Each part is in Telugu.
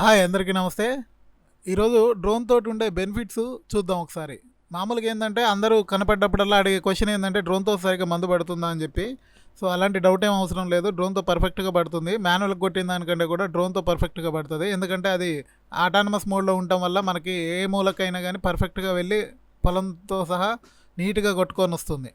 హాయ్ అందరికీ నమస్తే. ఈరోజు డ్రోన్ తోటి ఉండే బెనిఫిట్స్ చూద్దాం ఒకసారి. మామూలుగా ఏంటంటే అందరూ కనపడ్డప్పుడల్లా అడిగే క్వశ్చన్ ఏంటంటే డ్రోన్తో సరిగ్గా మందు పడుతుందా అని చెప్పి. సో అలాంటి డౌట్ ఏం అవసరం లేదు. డ్రోన్తో పర్ఫెక్ట్గా పడుతుంది. మాన్యువల్కి కొట్టిన దానికంటే కూడా డ్రోన్తో పర్ఫెక్ట్గా పడుతుంది. ఎందుకంటే అది ఆటానమస్ మోడ్లో ఉండటం వల్ల మనకి ఏ మూలకైనా కానీ పర్ఫెక్ట్గా వెళ్ళి పొలంతో సహా నీట్గా కొట్టుకొని వస్తుంది.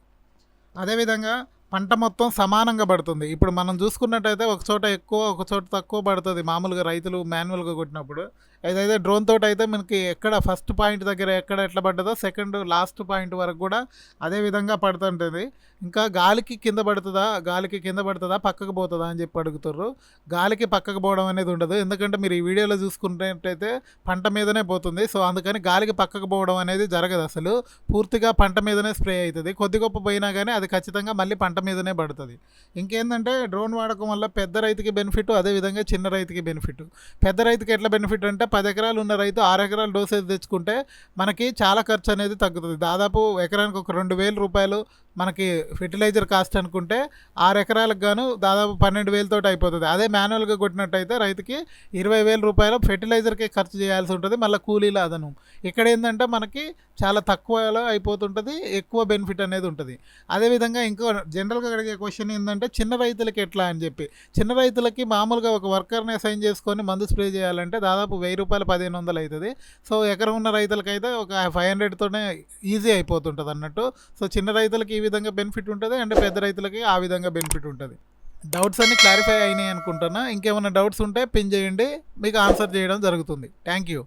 అదేవిధంగా పంట మొత్తం సమానంగా పడుతుంది. ఇప్పుడు మనం చూసుకున్నట్టయితే ఒక చోట ఎక్కువ ఒక చోట తక్కువ పడుతుంది మామూలుగా రైతులు మాన్యువల్గా కొట్టినప్పుడు. ఏదైతే డ్రోన్ తోటి అయితే మనకి ఎక్కడ ఫస్ట్ పాయింట్ దగ్గర ఎక్కడ ఎట్లా పడ్డదో సెకండ్ లాస్ట్ పాయింట్ వరకు కూడా అదే విధంగా పడుతుంటుంది. ఇంకా గాలికి కింద పడుతుందా గాలికి కింద పడుతుందా పక్కకు పోతుందా అని చెప్పి అడుగుతారు గాలికి పక్కకు పోవడం అనేది ఉండదు. ఎందుకంటే మీరు ఈ వీడియోలో చూసుకున్నట్టయితే పంట మీదనే పోతుంది. సో అందుకని గాలికి పక్కకు పోవడం అనేది జరగదు అసలు. పూర్తిగా పంట మీదనే స్ప్రే అవుతుంది. కొద్ది గొప్ప పోయినా కానీ అది ఖచ్చితంగా మళ్ళీ పంట మీదనే పడుతుంది. ఇంకేంటంటే డ్రోన్ వాడకం వల్ల పెద్ద రైతుకి బెనిఫిట్ అదేవిధంగా చిన్న రైతుకి బెనిఫిట్. పెద్ద రైతుకి ఎట్లా బెనిఫిట్ అంటే పది ఎకరాలు ఉన్న రైతు ఆరు ఎకరాలు డోసేజ్ తెచ్చుకుంటే మనకి చాలా ఖర్చు అనేది తగ్గుతుంది. దాదాపు ఎకరానికి ఒక రెండు వేల రూపాయలు మనకి ఫెర్టిలైజర్ కాస్ట్ అనుకుంటే ఆరు ఎకరాలకు గాను దాదాపు పన్నెండు వేలతో అయిపోతుంది. అదే మాన్యువల్గా కొట్టినట్టయితే రైతుకి ఇరవై వేల రూపాయలు ఫెర్టిలైజర్కి ఖర్చు చేయాల్సి ఉంటుంది. మళ్ళీ కూలీల అదనం ఇక్కడ ఏంటంటే మనకి చాలా తక్కువలో అయిపోతుంటుంది. ఎక్కువ బెనిఫిట్ అనేది ఉంటుంది. అదేవిధంగా ఇంకో జనరల్గా అడిగే క్వశ్చన్ ఏంటంటే చిన్న రైతులకి ఎట్లా అని చెప్పి. చిన్న రైతులకి మామూలుగా ఒక వర్కర్ని అసైన్ చేసుకొని మందు స్ప్రే చేయాలంటే దాదాపు వెయ్యి రూపాయలు పదిహేను వందలు అవుతుంది సో ఎకరం ఉన్న రైతులకైతే ఒక ఫైవ్ హండ్రెడ్తోనే ఈజీ అయిపోతుంటుంది అన్నట్టు సో చిన్న రైతులకి ఈ విధంగా బెనిఫిట్ ఉంటుంది అండ్ పెద్ద రైతులకి ఆ విధంగా బెనిఫిట్ ఉంటుంది. డౌట్స్ అన్ని క్లారిఫై అయినాయి అనుకుంటున్నా. ఇంకేమైనా డౌట్స్ ఉంటే పిన్ చేయండి. మీకు ఆన్సర్ చేయడం జరుగుతుంది. Thank you